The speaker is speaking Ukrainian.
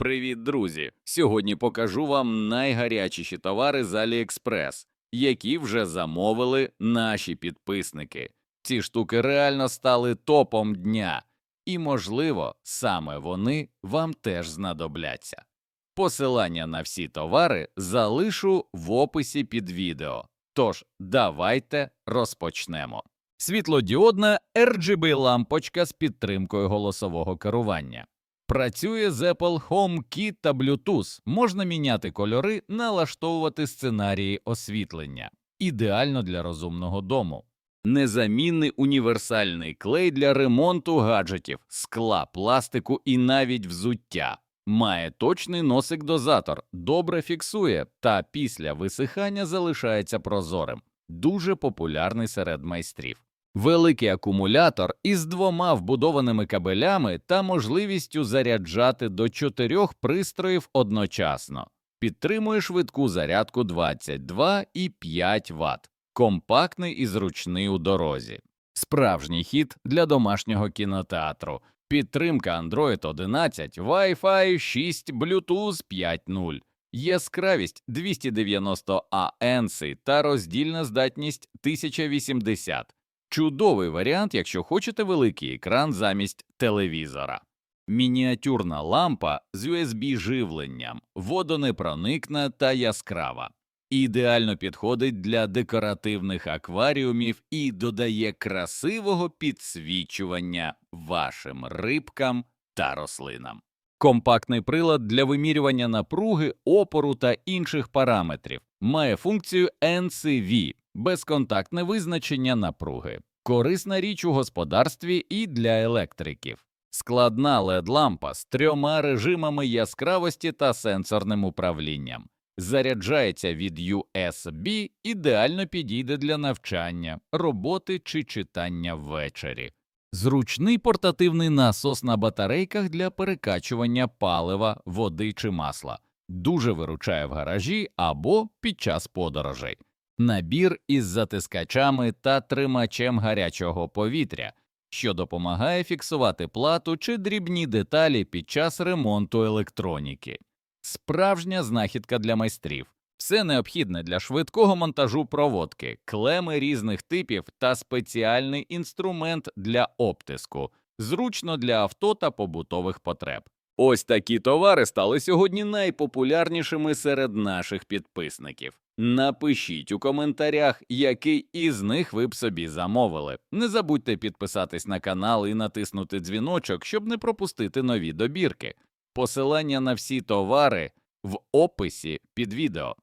Привіт, друзі! Сьогодні покажу вам найгарячіші товари з AliExpress, які вже замовили наші підписники. Ці штуки реально стали топом дня, і, можливо, саме вони вам теж знадобляться. Посилання на всі товари залишу в описі під відео. Тож, давайте розпочнемо. Світлодіодна RGB лампочка з підтримкою голосового керування. Працює з Apple HomeKit та Bluetooth. Можна міняти кольори, налаштовувати сценарії освітлення. Ідеально для розумного дому. Незамінний універсальний клей для ремонту гаджетів, скла, пластику і навіть взуття. Має точний носик-дозатор, добре фіксує та після висихання залишається прозорим. Дуже популярний серед майстрів. Великий акумулятор із двома вбудованими кабелями та можливістю заряджати до чотирьох пристроїв одночасно. Підтримує швидку зарядку 22,5 Вт, компактний і зручний у дорозі. Справжній хід для домашнього кінотеатру. Підтримка Android 11, Wi-Fi 6, Bluetooth 5.0, яскравість 290 ANC та роздільна здатність 1080. Чудовий варіант, якщо хочете великий екран замість телевізора. Мініатюрна лампа з USB живленням, водонепроникна та яскрава. Ідеально підходить для декоративних акваріумів і додає красивого підсвічування вашим рибкам та рослинам. Компактний прилад для вимірювання напруги, опору та інших параметрів має функцію NCV – безконтактне визначення напруги, корисна річ у господарстві і для електриків. Складна LED-лампа з трьома режимами яскравості та сенсорним управлінням. Заряджається від USB, ідеально підійде для навчання, роботи чи читання ввечері. Зручний портативний насос на батарейках для перекачування палива, води чи масла. Дуже виручає в гаражі або під час подорожей. Набір із затискачами та тримачем гарячого повітря, що допомагає фіксувати плату чи дрібні деталі під час ремонту електроніки. Справжня знахідка для майстрів. Все необхідне для швидкого монтажу проводки, клеми різних типів та спеціальний інструмент для обтиску, зручно для авто та побутових потреб. Ось такі товари стали сьогодні найпопулярнішими серед наших підписників. Напишіть у коментарях, який із них ви б собі замовили. Не забудьте підписатись на канал і натиснути дзвіночок, щоб не пропустити нові добірки. Посилання на всі товари в описі під відео.